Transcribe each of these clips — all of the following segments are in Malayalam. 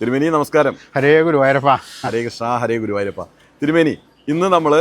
തിരുമേനി നമസ്കാരം. ഹരേ ഗുരുവായൂരപ്പ. ഹരേ കൃഷ്ണ ഹരേ ഗുരുവായൂരപ്പ. തിരുമേനി ഇന്ന് നമ്മൾ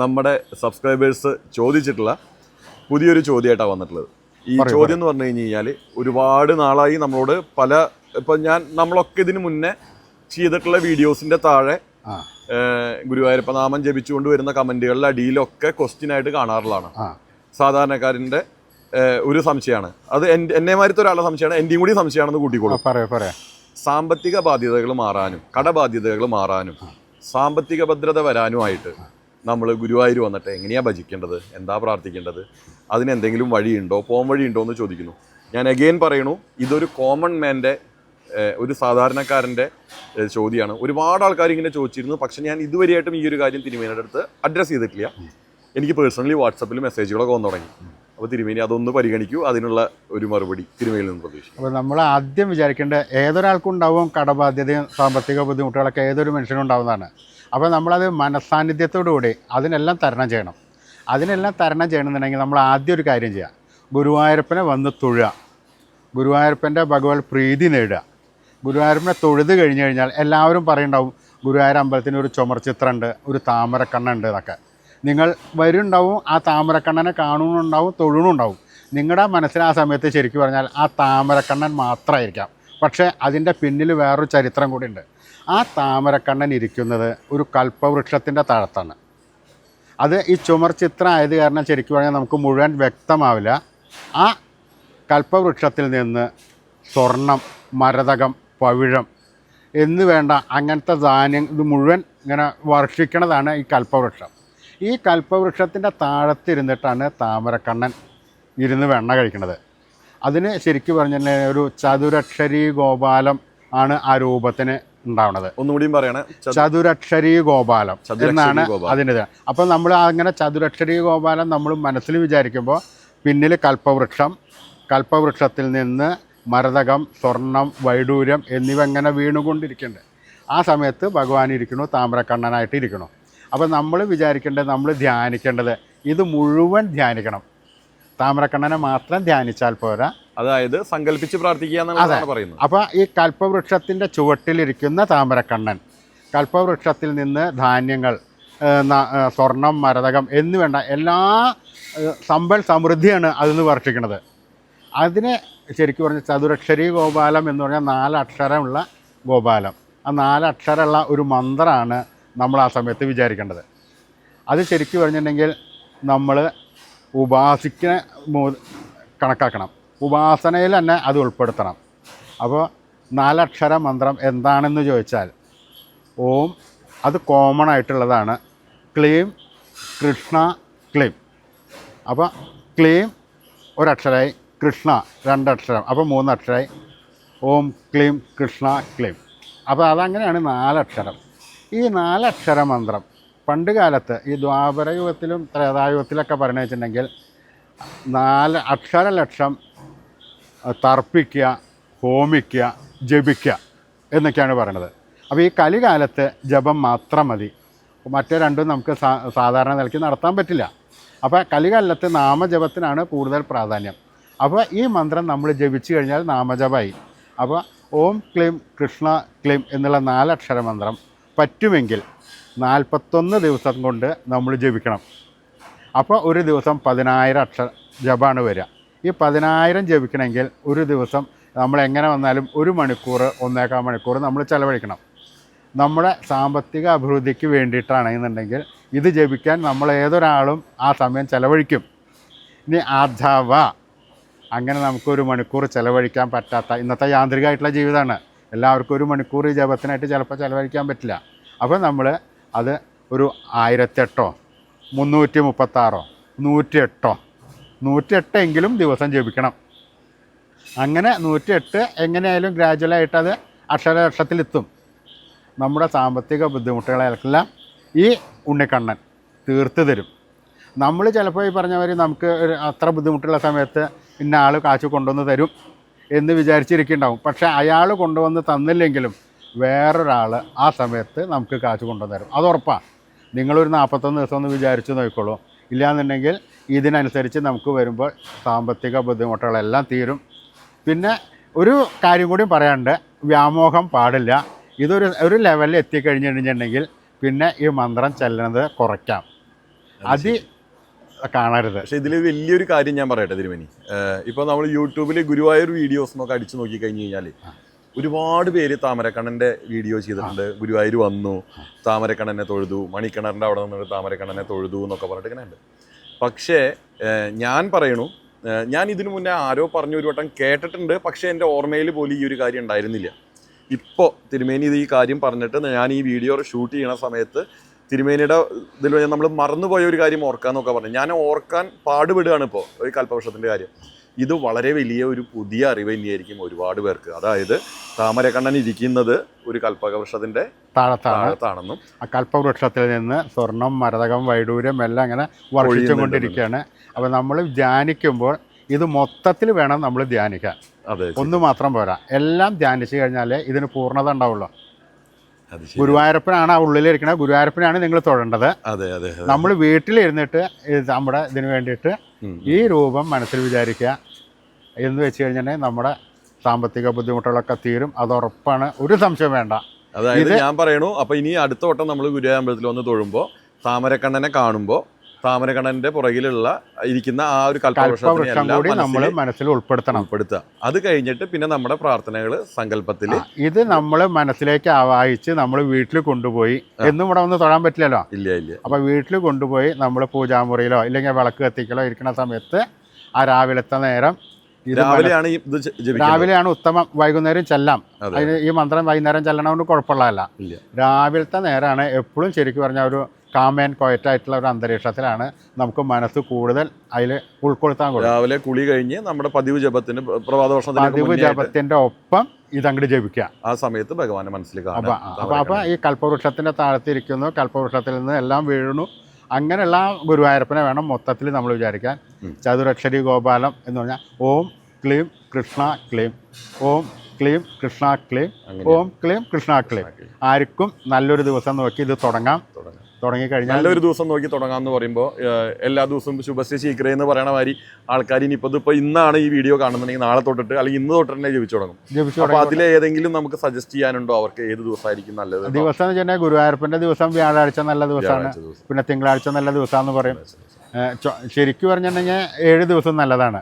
നമ്മുടെ സബ്സ്ക്രൈബേഴ്സ് ചോദിച്ചിട്ടുള്ള പുതിയൊരു ചോദ്യമായിട്ടാണ് വന്നിട്ടുള്ളത്. ഈ ചോദ്യം എന്ന് പറഞ്ഞു കഴിഞ്ഞ് കഴിഞ്ഞാൽ ഒരുപാട് നാളായി നമ്മളോട് പല ഇപ്പം ഞാൻ നമ്മളൊക്കെ ഇതിന് മുന്നേ ചെയ്തിട്ടുള്ള വീഡിയോസിന്റെ താഴെ ഗുരുവായൂരപ്പ നാമം ജപിച്ചുകൊണ്ട് വരുന്ന കമന്റുകളിലെ അടിയിലൊക്കെ ക്വസ്റ്റ്യൻ ആയിട്ട് കാണാറുള്ളതാണ്. സാധാരണക്കാരന്റെ ഒരു സംശയമാണ്. അത് എന്റെ എന്നെ മാതിരി ഒരാളുടെ സംശയമാണ് എന്റെയും കൂടി സംശയമാണെന്ന് കൂട്ടിക്കോളൂ. പറയാം പറയാ. സാമ്പത്തിക ബാധ്യതകൾ മാറാനും കടബാധ്യതകൾ മാറാനും സാമ്പത്തിക ഭദ്രത വരാനുമായിട്ട് നമ്മൾ ഗുരുവായൂർ വന്നിട്ട് എങ്ങനെയാണ് ഭജിക്കേണ്ടത്? എന്താ പ്രാർത്ഥിക്കേണ്ടത്? അതിന് എന്തെങ്കിലും വഴിയുണ്ടോ? പോം വഴിയുണ്ടോ എന്ന് ചോദിക്കുന്നു. ഞാൻ അഗെയിൻ പറയണു ഇതൊരു കോമൺ മാന്റെ ഒരു സാധാരണക്കാരന്റെ ചോദ്യമാണ് ഒരുപാട് ആൾക്കാർ ഇങ്ങനെ ചോദിച്ചിരുന്നു പക്ഷെ ഞാൻ ഇതുവരെയായിട്ടും ഈ ഒരു കാര്യം തിരുമേനിയുടെ അടുത്ത് അഡ്രസ്സ് ചെയ്തിട്ടില്ല. എനിക്ക് പേഴ്സണലി വാട്സപ്പിൽ മെസ്സേജുകളൊക്കെ വന്നു തുടങ്ങി. അപ്പോൾ തിരുമേനി അതൊന്ന് പരിഗണിക്കൂ അതിനുള്ള ഒരു മറുപടി തിരുമേനിയിൽ നിന്ന് പ്രതീക്ഷിക്കും അപ്പോൾ നമ്മൾ ആദ്യം വിചാരിക്കേണ്ട ഏതൊരാൾക്കും ഉണ്ടാവും കടബാധ്യതയും സാമ്പത്തിക ബുദ്ധിമുട്ടുകളൊക്കെ ഏതൊരു മനുഷ്യനും ഉണ്ടാവുന്നതാണ്. അപ്പോൾ നമ്മളത് മനസ്സാന്നിധ്യത്തോടുകൂടി അതിനെല്ലാം തരണം ചെയ്യണം. അതിനെല്ലാം തരണം ചെയ്യണമെന്നുണ്ടെങ്കിൽ നമ്മൾ ആദ്യം ഒരു കാര്യം ചെയ്യാം. ഗുരുവായൂരപ്പനെ വന്ന് തൊഴുക. ഗുരുവായൂരപ്പന്റെ ഭഗവത് പ്രീതി നേടുക. ഗുരുവായൂരപ്പനെ തൊഴുത് കഴിഞ്ഞു കഴിഞ്ഞാൽ എല്ലാവരും പറയുണ്ടാവും ഗുരുവായൂർ അമ്പലത്തിന് ഒരു ചുമർചിത്രമുണ്ട് ഒരു താമരക്കണ്ണുണ്ട് എന്നൊക്കെ. നിങ്ങൾ വരുന്നുണ്ടാവും ആ താമരക്കണ്ണനെ കാണുന്നുണ്ടാവും തൊഴുന്നുണ്ടാവും. നിങ്ങളുടെ മനസ്സിൽ ആ സമയത്ത് ശരിക്കും പറഞ്ഞാൽ ആ താമരക്കണ്ണൻ മാത്രമായിരിക്കാം പക്ഷേ അതിന്റെ പിന്നിൽ വേറൊരു ചരിത്രം കൂടി ഉണ്ട് ആ താമരക്കണ്ണൻ ഇരിക്കുന്നത് ഒരു കൽപ്പവൃക്ഷത്തിന്റെ താഴത്താണ്. അത് ഈ ചുമർ ചിത്രം ആയത് കാരണം ശരിക്കും പറഞ്ഞാൽ നമുക്ക് മുഴുവൻ വ്യക്തമാവില്ല. ആ കൽപ്പവൃക്ഷത്തിൽ നിന്ന് സ്വർണം മരതകം പവിഴം എന്ന് വേണ്ട അങ്ങനത്തെ ധാന്യം ഇത് മുഴുവൻ ഇങ്ങനെ വർഷിക്കണതാണ് ഈ കൽപ്പവൃക്ഷം. ഈ കൽപ്പവൃക്ഷത്തിന്റെ താഴത്തിരുന്നിട്ടാണ് താമരക്കണ്ണൻ ഇരുന്ന് വെണ്ണ കഴിക്കുന്നത് അതിന് ശരിക്കും പറഞ്ഞാൽ ഒരു ചതുരക്ഷരി ഗോപാലം ആണ് ആ രൂപത്തിന് ഉണ്ടാവുന്നത് ഒന്നുകൂടി പറയണേ. ചതുരക്ഷരി ഗോപാലം എന്നാണ്. അതിന്റെ അപ്പം നമ്മൾ അങ്ങനെ ചതുരക്ഷരി ഗോപാലം നമ്മൾ മനസ്സിൽ വിചാരിക്കുമ്പോൾ പിന്നിൽ കൽപ്പവൃക്ഷം കൽപ്പവൃക്ഷത്തിൽ നിന്ന് മരതകം സ്വർണം വൈഡൂര്യം എന്നിവ ഇങ്ങനെ വീണുകൊണ്ടിരിക്കുന്നുണ്ട് ആ സമയത്ത് ഭഗവാൻ ഇരിക്കണു താമരക്കണ്ണനായിട്ട് ഇരിക്കണു അപ്പം നമ്മൾ വിചാരിക്കേണ്ടത് നമ്മൾ ധ്യാനിക്കേണ്ടത് ഇത് മുഴുവൻ ധ്യാനിക്കണം. താമരക്കണ്ണനെ മാത്രം ധ്യാനിച്ചാൽ പോരാ. അതായത് സങ്കല്പിച്ച് പ്രാർത്ഥിക്കുക പറയുന്നത്. അപ്പോൾ ഈ കൽപ്പവൃക്ഷത്തിന്റെ ചുവട്ടിലിരിക്കുന്ന താമരക്കണ്ണൻ കൽപ്പവൃക്ഷത്തിൽ നിന്ന് ധാന്യങ്ങൾ സ്വർണം മരതകം എന്ന് വേണ്ട എല്ലാ സമ്പൽ സമൃദ്ധിയാണ് അതിന് വർഷിക്കുന്നത് അതിനെ ശരിക്കും പറഞ്ഞ ചതുരക്ഷരീ ഗോപാലം എന്ന് പറഞ്ഞാൽ നാലക്ഷരമുള്ള ഗോപാലം. ആ നാലക്ഷരമുള്ള ഒരു മന്ത്രമാണ് നമ്മൾ ആ സമയത്ത് വിചാരിക്കേണ്ടത്. അത് ശരിക്കും പറഞ്ഞിട്ടുണ്ടെങ്കിൽ നമ്മൾ ഉപാസിക്കുന്ന മൂ- കണക്കാക്കണം. ഉപാസനയിൽ തന്നെ അത് ഉൾപ്പെടുത്തണം. അപ്പോൾ നാലക്ഷര മന്ത്രം എന്താണെന്ന് ചോദിച്ചാൽ ഓം അത് കോമൺ ആയിട്ടുള്ളതാണ്. ക്ലീം കൃഷ്ണ ക്ലീം. അപ്പോൾ ക്ലീം ഒരക്ഷരമായി കൃഷ്ണ രണ്ടക്ഷരം അപ്പോൾ മൂന്നക്ഷരമായി ഓം ക്ലീം കൃഷ്ണ ക്ലീം. അപ്പോൾ അതങ്ങനെയാണ് നാലക്ഷരം. ഈ നാലക്ഷര മന്ത്രം പണ്ട് കാലത്ത് ഈ ദ്വാപരയുഗത്തിലും ത്രേതായുഗത്തിലൊക്കെ പറഞ്ഞു വെച്ചിട്ടുണ്ടെങ്കിൽ നാല് അക്ഷരലക്ഷം തർപ്പിക്കുക ഹോമിക്കുക ജപിക്കുക എന്നൊക്കെയാണ് പറയണത്. അപ്പോൾ ഈ കലികാലത്ത് ജപം മാത്രം മതി. മറ്റേ രണ്ടും നമുക്ക് സാധാരണ നിലയ്ക്ക് നടത്താൻ പറ്റില്ല. അപ്പോൾ കലികാലത്ത് നാമജപത്തിനാണ് കൂടുതൽ പ്രാധാന്യം. അപ്പോൾ ഈ മന്ത്രം നമ്മൾ ജപിച്ചു കഴിഞ്ഞാൽ നാമജപമായി അപ്പോൾ ഓം ക്ലീം കൃഷ്ണ ക്ലീം എന്നുള്ള നാലക്ഷര മന്ത്രം പറ്റുമെങ്കിൽ നാൽപ്പത്തൊന്ന് ദിവസം കൊണ്ട് നമ്മൾ ജപിക്കണം. അപ്പോൾ ഒരു ദിവസം പതിനായിരം അക്ഷര ജപാണ് വരിക. ഈ പതിനായിരം ജപിക്കണമെങ്കിൽ ഒരു ദിവസം നമ്മൾ എങ്ങനെ വന്നാലും ഒരു മണിക്കൂർ ഒന്നേക്കാൽ മണിക്കൂർ നമ്മൾ ചിലവഴിക്കണം. നമ്മുടെ സാമ്പത്തിക അഭിവൃദ്ധിക്ക് വേണ്ടിയിട്ടാണെന്നുണ്ടെങ്കിൽ ഇത് ജപിക്കാൻ നമ്മൾ ഏതൊരാളും ആ സമയം ചിലവഴിക്കും. ഇനി അഥവാ അങ്ങനെ നമുക്കൊരു മണിക്കൂർ ചിലവഴിക്കാൻ പറ്റാത്ത ഇന്നത്തെ യാന്ത്രികമായിട്ടുള്ള ജീവിതമാണ്. എല്ലാവർക്കും ഒരു മണിക്കൂർ ജപത്തിനായിട്ട് ചിലപ്പോൾ ചിലവഴിക്കാൻ പറ്റില്ല. അപ്പോൾ നമ്മൾ അത് ഒരു ആയിരത്തെട്ടോ മുന്നൂറ്റി മുപ്പത്താറോ നൂറ്റിയെട്ടോ നൂറ്റിയെട്ടെങ്കിലും ദിവസം ജപിക്കണം. അങ്ങനെ നൂറ്റിയെട്ട് എങ്ങനെയായാലും ഗ്രാജുവലായിട്ട് അത് അക്ഷരലക്ഷത്തിലെത്തും നമ്മുടെ സാമ്പത്തിക ബുദ്ധിമുട്ടുകളെല്ലാം ഈ ഉണ്ണിക്കണ്ണൻ തീർത്ത് തരും. നമ്മൾ ചിലപ്പോൾ ഈ പറഞ്ഞ മാതിരി നമുക്ക് അത്ര ബുദ്ധിമുട്ടുള്ള സമയത്ത് ഇന്ന ആൾ കാശ് കൊണ്ടുവന്ന് തരും. എന്ന് വിചാരിച്ചിരിക്കുന്നുണ്ടാവും. പക്ഷെ അയാൾ കൊണ്ടുവന്ന് തന്നില്ലെങ്കിലും വേറൊരാൾ ആ സമയത്ത് നമുക്ക് കാശ് കൊണ്ടുവന്ന് തരും അത് ഉറപ്പാണ്. നിങ്ങളൊരു നാൽപ്പത്തൊന്ന് ദിവസം ഒന്ന് വിചാരിച്ച് നോക്കിക്കോളൂ. ഇല്ലയെന്നുണ്ടെങ്കിൽ ഇതിനനുസരിച്ച് നമുക്ക് വരുമ്പോൾ സാമ്പത്തിക ബുദ്ധിമുട്ടുകളെല്ലാം തീരും. പിന്നെ ഒരു കാര്യം കൂടി പറയാണ്ട് വ്യാമോഹം പാടില്ല. ഇതൊരു ഒരു ലെവലിൽ എത്തിക്കഴിഞ്ഞിട്ടുണ്ടെങ്കിൽ പിന്നെ ഈ മന്ത്രം ചെല്ലുന്നത് കുറയ്ക്കാം. അതി കാണരുത്. പക്ഷേ ഇതിൽ വലിയൊരു കാര്യം ഞാൻ പറയട്ടെ തിരുമേനി. ഇപ്പോൾ നമ്മൾ യൂട്യൂബിൽ ഗുരുവായൂർ വീഡിയോസ് എന്നൊക്കെ അടിച്ചു നോക്കി കഴിഞ്ഞ് കഴിഞ്ഞാൽ ഒരുപാട് പേര് താമരക്കണ്ണന്റെ വീഡിയോ ചെയ്തിട്ടുണ്ട്. ഗുരുവായൂർ വന്നു താമരക്കണ്ണനെ തൊഴുതു മണിക്കിണറിന്റെ അവിടെ നിന്നിട്ട് താമരക്കണ്ണനെ തൊഴുതു എന്നൊക്കെ പറഞ്ഞിട്ട് ഇങ്ങനെ ഉണ്ട്. പക്ഷേ ഞാൻ പറയണു ഞാൻ ഇതിനു മുന്നേ ആരോ പറഞ്ഞു ഒരു വട്ടം കേട്ടിട്ടുണ്ട് പക്ഷേ എന്റെ ഓർമ്മയിൽ പോലും ഈ ഒരു കാര്യം ഉണ്ടായിരുന്നില്ല. ഇപ്പോൾ തിരുമേനി ഇത് ഈ കാര്യം പറഞ്ഞിട്ട് ഞാൻ ഈ വീഡിയോ ഷൂട്ട് ചെയ്യണ സമയത്ത് തിരുമേനിയുടെ ഇതിൽ നമ്മൾ മറന്നുപോയ ഒരു കാര്യം ഓർക്കാന്നൊക്കെ പറഞ്ഞു. ഞാൻ ഓർക്കാൻ പാടുപെടുകയാണ് ഇപ്പോൾ ഒരു കൽപ്പവൃക്ഷത്തിന്റെ കാര്യം. ഇത് വളരെ വലിയ ഒരു പുതിയ അറിവ് തന്നെയായിരിക്കും ഒരുപാട് പേർക്ക്. അതായത് താമരക്കണ്ണൻ ഇരിക്കുന്നത് ഒരു കൽപ്പകവൃക്ഷത്തിന്റെ താഴത്താണെന്നും ആ കൽപ്പവൃക്ഷത്തിൽ നിന്ന് സ്വർണം മരതകം വൈഡൂര്യം എല്ലാം അങ്ങനെ വർഷിച്ചുകൊണ്ടിരിക്കുകയാണ് അപ്പോൾ നമ്മൾ ധ്യാനിക്കുമ്പോൾ ഇത് മൊത്തത്തിൽ വേണം നമ്മൾ ധ്യാനിക്കാൻ. അതെ ഒന്ന് മാത്രം പോരാ. എല്ലാം ധ്യാനിച്ചു കഴിഞ്ഞാലേ ഇതിന് പൂർണത ഉണ്ടാവുള്ളൂ. ഗുരുവായൂരപ്പനാണ് ആ ഉള്ളിലിരിക്കുന്നത് ഗുരുവായൂരപ്പനാണ് നിങ്ങൾ തൊഴേണ്ടത് അതെ അതെ നമ്മൾ വീട്ടിലിരുന്നിട്ട് നമ്മുടെ ഇതിന് വേണ്ടിയിട്ട്. ഈ രൂപം മനസ്സിൽ വിചാരിക്കുക എന്ന് വെച്ച് കഴിഞ്ഞാൽ നമ്മുടെ സാമ്പത്തിക ബുദ്ധിമുട്ടുകളൊക്കെ തീരും. അത് ഉറപ്പാണ് ഒരു സംശയം വേണ്ട. അതായത് ഞാൻ പറയണു അപ്പൊ ഇനി അടുത്ത വട്ടം നമ്മൾ ഗുരുവായൂർ അമ്പലത്തിൽ വന്ന് തൊഴുമ്പോൾ താമരക്കണ്ണനെ കാണുമ്പോൾ താമരക്കണ്ണന്റെ പുറകിലുള്ള ഇരിക്കുന്ന ആ ഒരു കൽപ്പവൃക്ഷം കൽപ്പവൃക്ഷത്തിനെ കൂടി നമ്മൾ മനസ്സിൽ ഉൾപ്പെടുത്തണം. ഉൾപ്പെടുത്തുക. അത് കഴിഞ്ഞിട്ട് പിന്നെ നമ്മുടെ പ്രാർത്ഥനകൾ സങ്കല്പത്തിൽ ഇത് നമ്മൾ മനസ്സിലേക്ക് ആവാഹിച്ച് നമ്മൾ വീട്ടിൽ കൊണ്ടുപോയി. എന്നും ഇവിടെ ഒന്ന് തൊഴാൻ പറ്റില്ലല്ലോ? ഇല്ല ഇല്ല. അപ്പൊ വീട്ടിൽ കൊണ്ടുപോയി നമ്മൾ പൂജാമുറിയിലോ ഇല്ലെങ്കിൽ വിളക്ക് കത്തിക്കലോ ഇരിക്കുന്ന സമയത്ത് ആ രാവിലത്തെ നേരം രാവിലെയാണ് രാവിലെയാണ് ഉത്തമം. വൈകുന്നേരം ചെല്ലാം. അതെ. അതിന് ഈ മന്ത്രം വൈകുന്നേരം ചെല്ലണതുകൊണ്ട് കുഴപ്പമുള്ളതല്ല. രാവിലത്തെ നേരമാണ് എപ്പോഴും ശരിക്കും പറഞ്ഞാൽ ഒരു കാമേൻ കോയറ്റായിട്ടുള്ള ഒരു അന്തരീക്ഷത്തിലാണ് നമുക്ക് മനസ്സ് കൂടുതൽ അതിൽ ഉൾക്കൊള്ളുത്താൻ കൊടുക്കും രാവിലെ കുളി കഴിഞ്ഞ് നമ്മുടെ പതിവ് ജപത്തിന് പ്ര- പ്രഭാത പതിവ് ജപത്തിന്റെ ഒപ്പം ഇതങ്ങോട്ട് ജപിക്കുക. ആ സമയത്ത് ഭഗവാനെ മനസ്സിൽ അപ്പൊ അപ്പൊ അപ്പൊ ഈ കൽപ്പവൃക്ഷത്തിന്റെ താഴത്തിരിക്കുന്നു. കൽപ്പവൃക്ഷത്തിൽ നിന്ന് എല്ലാം വീഴുന്നു. അങ്ങനെയുള്ള ഗുരുവായൂരപ്പനെ വേണം മൊത്തത്തിൽ നമ്മൾ വിചാരിക്കാൻ. ചതുരക്ഷരി ഗോപാലം എന്ന് പറഞ്ഞാൽ ഓം ക്ലീം കൃഷ്ണ ക്ലീം. ഓം ക്ലീം കൃഷ്ണ ക്ലീം. ഓം ക്ലീം. കൃഷ്ണ ക്ലീം. ആർക്കും നല്ലൊരു ദിവസം നോക്കി ഇത് തുടങ്ങാം. തുടങ്ങാം. തുടങ്ങിക്കഴിഞ്ഞാൽ നല്ലൊരു ദിവസം നോക്കി തുടങ്ങാമെന്ന് പറയുമ്പോൾ എല്ലാ ദിവസവും ശുഭശ്രീ ശീഘ്ര എന്ന് പറയണ മാതിരി ആൾക്കാർ ഇനിയിപ്പോൾ ഇതിപ്പോൾ ഇന്നാണ് ഈ വീഡിയോ കാണുന്നുണ്ടെങ്കിൽ നാളെ തൊട്ടിട്ട് അല്ലെങ്കിൽ ഇന്ന് തൊട്ട് തന്നെ ജപിച്ചു തുടങ്ങും. അപ്പോൾ അതിൽ ഏതെങ്കിലും നമുക്ക് സജസ്റ്റ് ചെയ്യാനുണ്ടോ? അവർക്ക് ഏത് ദിവസമായിരിക്കും നല്ലത്? ദിവസം എന്ന് വെച്ചിട്ടുണ്ടെങ്കിൽ ഗുരുവായൂരപ്പന്റെ ദിവസം വ്യാഴാഴ്ച നല്ല ദിവസമാണ്. പിന്നെ തിങ്കളാഴ്ച നല്ല ദിവസമാണെന്ന് പറയും. ശരിക്കും പറഞ്ഞിട്ടുണ്ടെങ്കിൽ ഏഴ് ദിവസം നല്ലതാണ്.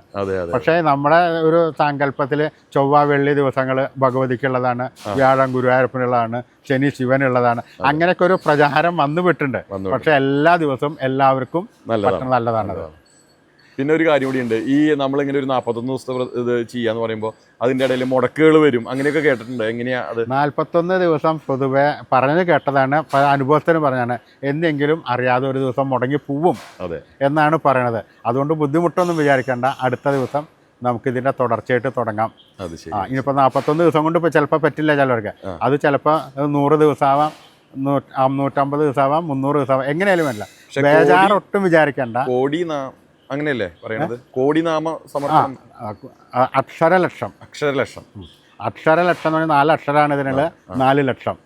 പക്ഷേ നമ്മുടെ ഒരു സങ്കല്പത്തിൽ ചൊവ്വ വെള്ളി ദിവസങ്ങൾ ഭഗവതിക്കുള്ളതാണ് വ്യാഴം ഗുരുവായൂരപ്പനുള്ളതാണ് ശനി ശിവനുള്ളതാണ് അങ്ങനെയൊക്കെ ഒരു പ്രചാരം വന്നു വിട്ടുണ്ട് പക്ഷെ എല്ലാ ദിവസവും എല്ലാവർക്കും നല്ലതാണ്. പിന്നെ ഒരു കാര്യം കൂടി ഉണ്ട് ഈ നമ്മളിങ്ങനെ ഒരു നാൽപ്പത്തൊന്ന് ദിവസത്തെ ഇത് ചെയ്യാന്ന് പറയുമ്പോൾ അതിന്റെ ഇടയിൽ മുടക്കുകൾ വരും. അങ്ങനെയൊക്കെ കേട്ടിട്ടുണ്ട്. എങ്ങനെയാ അത്? നാൽപ്പത്തൊന്ന് ദിവസം പൊതുവെ പറഞ്ഞു കേട്ടതാണ്. പല അനുഭവത്തിന് പറഞ്ഞാണ് എന്തെങ്കിലും അറിയാതെ ഒരു ദിവസം മുടങ്ങി പോവും അതെ. എന്നാണ് പറയണത്. അതുകൊണ്ട് ബുദ്ധിമുട്ടൊന്നും വിചാരിക്കേണ്ട. അടുത്ത ദിവസം നമുക്കിതിന്റെ തുടർച്ചയായിട്ട് തുടങ്ങാം. അത് ശരി. ഇനിയിപ്പോൾ നാൽപ്പത്തൊന്ന് ദിവസം കൊണ്ട് ഇപ്പൊ ചിലപ്പോൾ പറ്റില്ല ചിലവർക്ക്. അത് ചിലപ്പോൾ നൂറ് ദിവസമാവാം നൂറ്റമ്പത് ദിവസമാവാം മുന്നൂറ് ദിവസമാവാം എങ്ങനെയാലും അല്ല ബേജാർ ബേജാറ് ഒട്ടും വിചാരിക്കണ്ട. കോടി അങ്ങനെയല്ലേ പറയുന്നത് കോടിനാമ സമർപ്പണം. അക്ഷരലക്ഷം. അക്ഷരലക്ഷം. അക്ഷരലക്ഷം എന്ന് പറഞ്ഞാൽ നാല് അക്ഷരമാണ് ഇതിനുള്ള നാല് ലക്ഷം.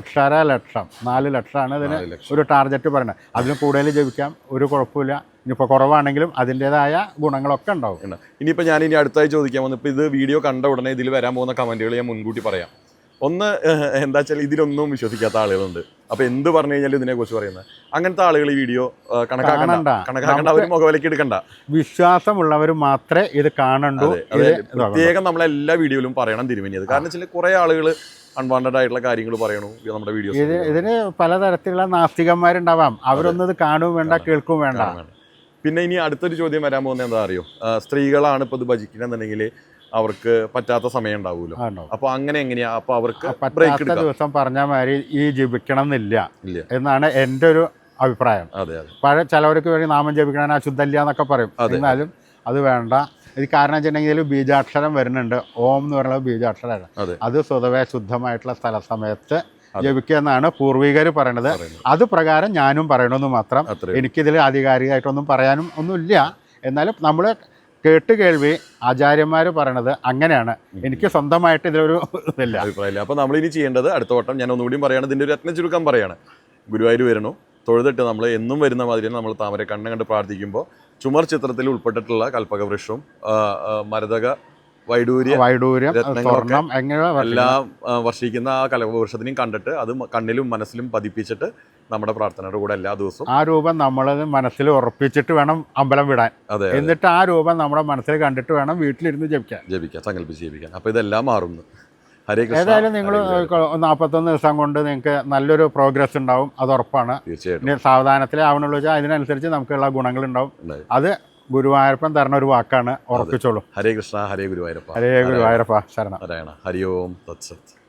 അക്ഷരലക്ഷം. നാല് ലക്ഷമാണ് ഇതിന് ഒരു ടാർഗറ്റ് പറയുന്നത് അതിന് കൂടുതൽ ജപിക്കാം ഒരു കുഴപ്പമില്ല. ഇനിയിപ്പോൾ കുറവാണെങ്കിലും അതിന്റെതായ ഗുണങ്ങളൊക്കെ ഉണ്ടാവും. ഉണ്ട്. ഇനിയിപ്പോൾ ഞാൻ ഇനി അടുത്തായി ചോദിക്കാൻ വന്നിപ്പോൾ ഇത് വീഡിയോ കണ്ട ഉടനെ ഇതിൽ വരാൻ പോകുന്ന കമന്റുകൾ ഞാൻ മുൻകൂട്ടി പറയാം. ഒന്ന് എന്താ വെച്ചാൽ ഇതിലൊന്നും വിശ്വസിക്കാത്ത ആളുകളുണ്ട്. അപ്പൊ എന്ത് പറഞ്ഞു കഴിഞ്ഞാൽ ഇതിനെക്കുറിച്ച് പറയുന്നത്? അങ്ങനത്തെ ആളുകൾ ഈ വീഡിയോ കണക്കാക്കണ്ട. കണക്കാക്കണ്ട. അവർ മുഖവിലേക്ക് എടുക്കണ്ട. വിശ്വാസമുള്ളവർ മാത്രമേ ഇത് കാണണ്ടൂ. പ്രത്യേകം നമ്മളെല്ലാ വീഡിയോയിലും പറയണം തിരുമനിയത് കാരണം വെച്ചാൽ കുറെ ആളുകൾ അൺവാണ്ടഡ് ആയിട്ടുള്ള കാര്യങ്ങൾ പറയണു നമ്മുടെ നമ്മുടെ ഇത് ഇതിന് പലതരത്തിലുള്ള നാസ്തികന്മാരുണ്ടാവാം. അവരൊന്നും ഇത് കാണുകയും വേണ്ട കേൾക്കുകയും വേണ്ട. പിന്നെ ഇനി അടുത്തൊരു ചോദ്യം വരാൻ പോകുന്നത് എന്താ അറിയോ? സ്ത്രീകളാണ് ഇപ്പോൾ ഇത് ഭജിക്കണമെന്നുണ്ടെങ്കിൽ അവർക്ക് പറ്റാത്ത സമയം ഉണ്ടാവുമല്ലോ അപ്പൊ അങ്ങനെ എങ്ങനെയാ? അപ്പൊ അവർക്ക് ബ്രേക്ക് ദിവസം പറഞ്ഞ മാതിരി ഈ ജപിക്കണം എന്നില്ല എന്നാണ് എന്റെ ഒരു അഭിപ്രായം. പഴയ ചിലവർക്ക് വേണ്ടി നാമം ജപിക്കണം അശുദ്ധല്ല എന്നൊക്കെ പറയും. എന്നാലും അത് വേണ്ട. ഇത് കാരണം വെച്ചിട്ടുണ്ടെങ്കിൽ ബീജാക്ഷരം വരുന്നുണ്ട്. ഓം എന്ന് പറയുന്നത് ബീജാക്ഷരമാണ്. അതെ. സ്വതവേ ശുദ്ധമായിട്ടുള്ള സ്ഥല സമയത്ത് ജപിക്കുക എന്നാണ് പൂർവികർ പറയണത്. അത് പ്രകാരം ഞാനും പറയണമെന്ന് മാത്രം. എനിക്കിതിൽ ആധികാരികമായിട്ടൊന്നും പറയാനും ഒന്നുമില്ല. എന്നാലും നമ്മൾ കേട്ട് കേൾവി ആചാര്യന്മാർ പറയണത് അങ്ങനെയാണ്. എനിക്ക് സ്വന്തമായിട്ട് ഇതിലൊരു ഇതില്ല. അഭിപ്രായമില്ല. അപ്പോൾ ഇനി ചെയ്യേണ്ടത് അടുത്ത വട്ടം ഞാൻ ഒന്നുകൂടി പറയുകയാണ് ഇതിന്റെ ഒരു രത്ന ചുരുക്കം പറയാണ്. ഗുരുവായൂർ വരണു തൊഴുതിട്ട് നമ്മൾ എന്നും വരുന്ന മാതിരി നമ്മൾ താമര കണ്ണ് കണ്ട് പ്രാർത്ഥിക്കുമ്പോൾ ചുമർ ചിത്രത്തിൽ ഉൾപ്പെട്ടിട്ടുള്ള കൽപ്പകവൃക്ഷവും മരതക വൈഡൂര്യ വൈഡൂര്യം സ്വർണം എല്ലാം വർഷിക്കുന്ന ആ കലവൃക്ഷത്തിനെയും കണ്ടിട്ട് അത് കണ്ണിലും മനസ്സിലും പതിപ്പിച്ചിട്ട് നമ്മുടെ പ്രാർത്ഥനയുടെ കൂടെ എല്ലാ ദിവസവും. ആ രൂപം നമ്മൾ മനസ്സിൽ ഉറപ്പിച്ചിട്ട് വേണം അമ്പലം വിടാൻ. അതെ എന്നിട്ട് ആ രൂപം നമ്മുടെ മനസ്സിൽ കണ്ടിട്ട് വേണം വീട്ടിലിരുന്ന് ജപിക്കാൻ. ജപിക്കാൻ സങ്കല്പിച്ച് ജപിക്കാൻ അപ്പോൾ ഇതെല്ലാം മാറുന്നു. ഹരേ കൃഷ്ണ. ഏതായാലും നിങ്ങൾ നാൽപ്പത്തൊന്ന് ദിവസം കൊണ്ട് നിങ്ങൾക്ക് നല്ലൊരു പ്രോഗ്രസ് ഉണ്ടാവും. അത് ഉറപ്പാണ്. തീർച്ചയായിട്ടും. ഇനി സാവധാനത്തിലേ ആവണുള്ളൂ വെച്ചാൽ അതിനനുസരിച്ച് നമുക്കുള്ള ഗുണങ്ങൾ ഉണ്ടാവും. അത് ഗുരുവായൂരപ്പൻ തരണ ഒരു വാക്കാണ്. ഉറപ്പിച്ചോളൂ. ഹരേ കൃഷ്ണ ഹരേ ഗുരുവായൂരപ്പ. ഹരേ ഗുരുവായൂരപ്പ. ശരണ. നാരായണ. ഹരി ഓം തത്സത്.